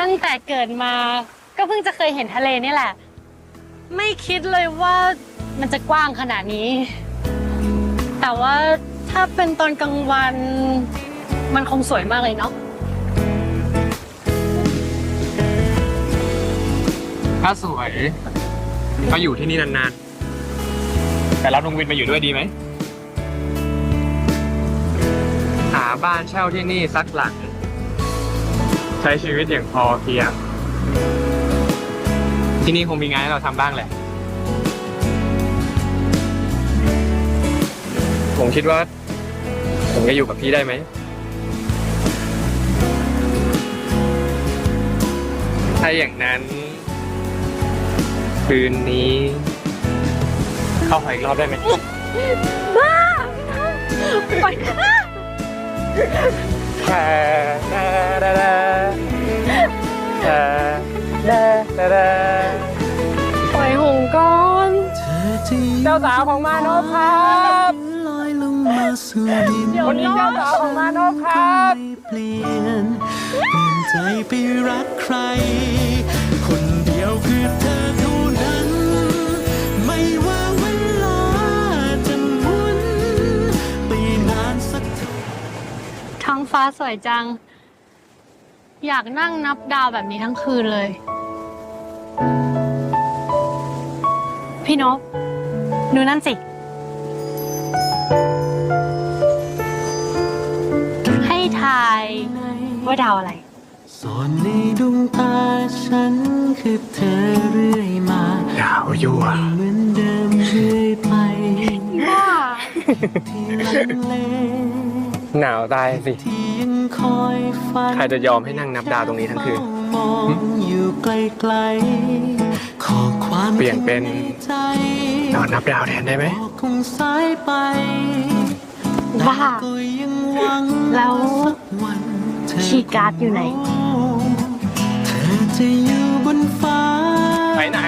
ตั้งแต่เกิดมาก็เพิ่งจะเคยเห็นทะเลนี่แหละ ไม่คิดเลยว่ามันจะกว้างขนาดนี้ แต่ว่าถ้าเป็นตอนกลางวัน มันคงสวยมากเลยเนาะถ้าสวยก็อยู่ที่นี่นานๆ แต่รับลุงวินมาอยู่ด้วยดีไหม หาบ้านเช่าที่นี่สักหลัง ใช้ชีวิตอย่างพอเพียง ที่นี่คงมีงานให้เราทำบ้างแหละ ผมคิดว่า ผมจะอยู่กับพี่ได้ไหม ถ้าอย่างนั้น คืนนี้ เข้าหออีกรอบได้ไหมไปแช่แช่แช่ แช่แช่แช่แช่ปล่อยหงก่อน เจ้าสาวของมานพครับลอยลงมาสู่ดินคนนี้เจ้าสาวของมานพครับ ไม่เปลี่ยนเปลี่ยนใจไปรักใคร คนเดียวคือเธอเท่านั้น ไม่ว่าเวลาจะหมุนไปนานสักเท่า ท้องฟ้าสวยจัง อยากนั่งนับดาวแบบนี้ทั้งคืนเลย พี่นพดูนั่นสิ ให้ทายว่าดาวอะไรสอนในดวงตาฉันคือเธอเรื่อยมาดาวยั่วเหมือนเดิมเรื่อยไปว่าที่ลังเล หนาวตายสิ ใครจะยอมให้นั่งนับดาวตรงนี้ทั้งคืน เปลี่ยนเป็นนอนนับดาวแทนได้ไหมบ้าแล้วชีการ์ดอยู่ไหน ไปไหน